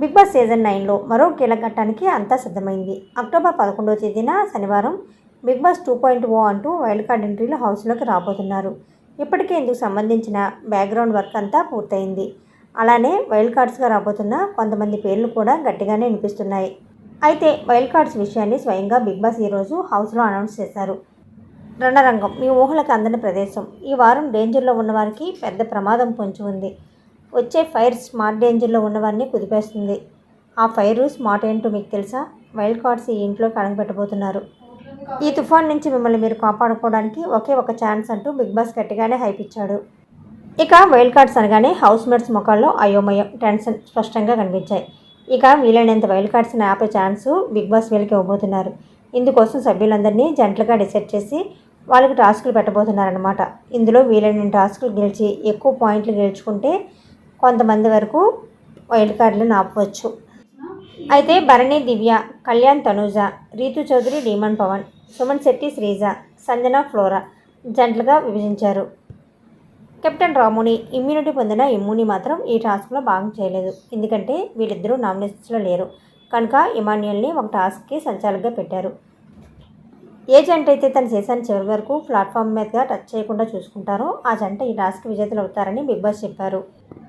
Big boss season నైన్లో మరో కీలక ఘట్టానికి అంతా సిద్ధమైంది. అక్టోబర్ పదకొండవ తేదీన శనివారం big boss two point O అంటూ వైల్డ్ కార్డ్ ఎంట్రీలు హౌస్లోకి రాబోతున్నారు. ఇప్పటికే ఇందుకు సంబంధించిన బ్యాక్గ్రౌండ్ వర్క్ అంతా పూర్తయింది. అలానే వైల్డ్ కార్డ్స్గా రాబోతున్న కొంతమంది పేర్లు కూడా గట్టిగానే వినిపిస్తున్నాయి. అయితే వైల్డ్ కార్డ్స్ విషయాన్ని స్వయంగా బిగ్ బాస్ ఈరోజు హౌస్లో అనౌన్స్ చేశారు. రణరంగం మీ ఊహలకు అందని ప్రదేశం. ఈ వారం డేంజర్లో ఉన్నవారికి పెద్ద ప్రమాదం పొంచి ఉంది. వచ్చే ఫైర్ స్మార్ట్ డేంజర్లో ఉన్నవారిని కుదిపేస్తుంది. ఆ ఫైర్ స్మార్ట్ ఏంటో మీకు తెలుసా? వైల్డ్ కార్డ్స్ ఈ ఇంట్లోకి అడుగుపెట్టబోతున్నారు ఈ తుఫాన్ నుంచి మిమ్మల్ని మీరు కాపాడుకోవడానికి ఒకే ఒక ఛాన్స్ అంటూ బిగ్ బాస్ గట్టిగానే హైప్ ఇచ్చాడు. ఇక వైల్డ్ కార్డ్స్ అనగానే హౌస్ మేట్స్ ముఖాల్లో అయోమయం టెన్షన్ స్పష్టంగా కనిపించాయి. ఇక వీలైనంత వైల్డ్ కార్డ్స్ని ఆపే ఛాన్స్ బిగ్ బాస్ వీళ్ళకి ఇవ్వబోతున్నారు. ఇందుకోసం సభ్యులందరినీ జంటలుగా డిసైడ్ చేసి వాళ్ళకి టాస్కులు పెట్టబోతున్నారనమాట ఇందులో వీలైన టాస్కులు గెలిచి ఎక్కువ పాయింట్లు గెలుచుకుంటే కొంతమంది వరకు వైల్డ్ కార్డులను ఆపవచ్చు అయితే భరణి దివ్య కళ్యాణ్ తనూజ రీతు చౌదరి డీమన్ పవన్ సుమన్ శెట్టి శ్రీజ సంజన ఫ్లోరా జంటలుగా విభజించారు. కెప్టెన్ రాముని ఇమ్యూనిటీ పొందిన ఇమ్మూని మాత్రం ఈ టాస్క్లో భాగం చేయలేదు. ఎందుకంటే వీళ్ళిద్దరూ నామినేషన్స్లో లేరు. కనుక ఇమాన్యుయల్ని ఒక టాస్క్కి సంచాలకుగా పెట్టారు. ఏ జంట అయితే తన చేశాను చివరి వరకు ప్లాట్ఫామ్ మీదుగా టచ్ చేయకుండా చూసుకుంటారో ఆ జంట ఈ టాస్క్ విజేతలు అవుతారని బిగ్ బాస్ చెప్పారు.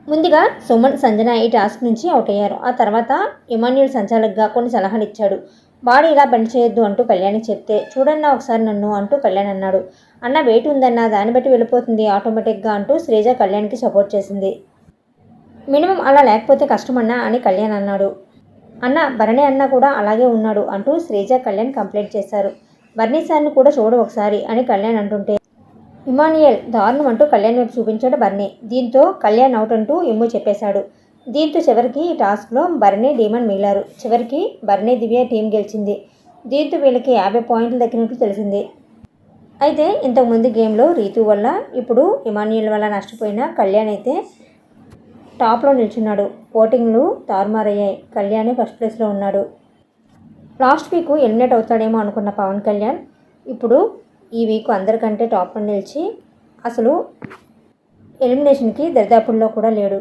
ముందుగా సుమన్ సంజన ఈ టాస్క్ నుంచి అవుట్ అయ్యారు. ఆ తర్వాత ఇమాన్యుల్ సంచాలకుగా కొన్ని సలహాలు ఇచ్చాడు. బాడీ ఇలా బెండ్ చేయొద్దు అంటూ కళ్యాణి చెప్తే చూడన్నా ఒకసారి నన్ను అంటూ కళ్యాణ్ అన్నాడు. అన్న వెయిట్ ఉందన్న దాన్ని బట్టి వెళ్ళిపోతుంది ఆటోమేటిక్గా అంటూ శ్రీజ కళ్యాణ్కి సపోర్ట్ చేసింది. మినిమం అలా లేకపోతే కష్టమన్నా అని కళ్యాణ్ అన్నాడు. అన్న భరణి అన్న కూడా అలాగే ఉన్నాడు అంటూ శ్రీజ కళ్యాణ్ కంప్లైంట్ చేశారు. భరణి సార్ని కూడా చూడు ఒకసారి అని కళ్యాణ్ అంటుంటే ఇమానియల్ దారుణం అంటూ కళ్యాణ్ వైపు చూపించాడు బర్నీ. దీంతో కళ్యాణ్ అవుట్ అంటూ ఇమ్ము చెప్పేశాడు. దీంతో చివరికి ఈ టాస్క్లో బర్నీ డీమన్ మిగిలారు. చివరికి బర్నీ దివ్య టీం గెలిచింది. దీంతో వీళ్ళకి యాభై పాయింట్లు దక్కినట్లు తెలిసింది. అయితే ఇంతకుముందు గేమ్లో రీతు వల్ల ఇప్పుడు ఇమానియల్ వల్ల నష్టపోయిన కళ్యాణ్ అయితే టాప్లో నిల్చున్నాడు. ఓటింగ్లు తారుమారయ్యాయి. కళ్యాణ్ ఫస్ట్ ప్లేస్లో ఉన్నాడు. లాస్ట్ వీక్ ఎలిమినేట్ అవుతాడేమో అనుకున్న పవన్ కళ్యాణ్ ఇప్పుడు ఈ వీక్ అందరికంటే టాప్లో నిలిచి అసలు ఎలిమినేషన్కి దరిదాపుల్లో కూడా లేడు.